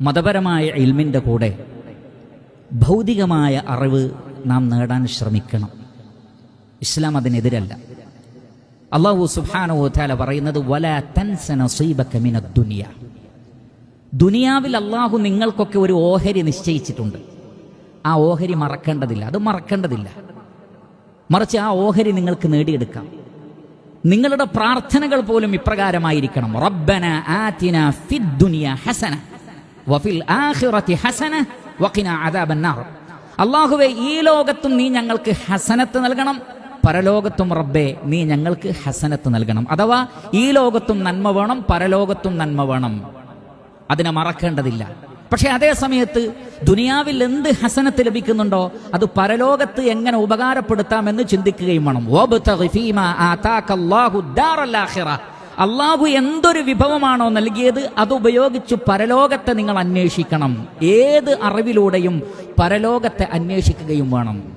മതപരമായ ഇൽമിന്റെ കൂടെ ഭൗതികമായ അറിവ് നാം നേടാൻ ശ്രമിക്കണം. ഇസ്ലാം അതിനെതിരല്ല. അള്ളാഹു വതആല പറയുന്നത് വല തൻസ നസീബക മിനദ് ദുനിയ. ദുനിയാവിൽ അള്ളാഹു നിങ്ങൾക്കൊക്കെ ഒരു ഓഹരി നിശ്ചയിച്ചിട്ടുണ്ട്. ആ ഓഹരി മറക്കേണ്ടതില്ല. അത് മറക്കേണ്ടതില്ല. മറിച്ച് ആ ഓഹരി നിങ്ങൾക്ക് നേടിയെടുക്കാം. നിങ്ങളുടെ പ്രാർത്ഥനകൾ പോലും ഇപ്രകാരമായിരിക്കണം. റബ്ബന ആതിന ഫിദ് ദുനിയ ഹസന. വഫിൽ ഹസന അദാബന്നാർ. അള്ളാഹുവെ ഈ ലോകത്തും നീ ഞങ്ങൾക്ക് ഹസനത്ത് നൽകണം. പരലോകത്തും റബ്ബെ നീ ഞങ്ങൾക്ക് ഹസനത്ത് നൽകണം. അഥവാ ഈ ലോകത്തും നന്മ വേണം പരലോകത്തും നന്മ വേണം. അതിനെ മറക്കേണ്ടതില്ല. പക്ഷെ അതേ സമയത്ത് ദുനിയാവിൽ എന്ത് ഹസനത്ത് ലഭിക്കുന്നുണ്ടോ അത് പരലോകത്ത് എങ്ങനെ ഉപകാരപ്പെടുത്താമെന്ന് ചിന്തിക്കുകയും വേണം. അള്ളാഹു എന്തൊരു വിഭവമാണോ നൽകിയത് അത് ഉപയോഗിച്ച് പരലോകത്തെ നിങ്ങൾ അന്വേഷിക്കണം. ഏത് അറിവിലൂടെയും പരലോകത്തെ അന്വേഷിക്കുകയും വേണം.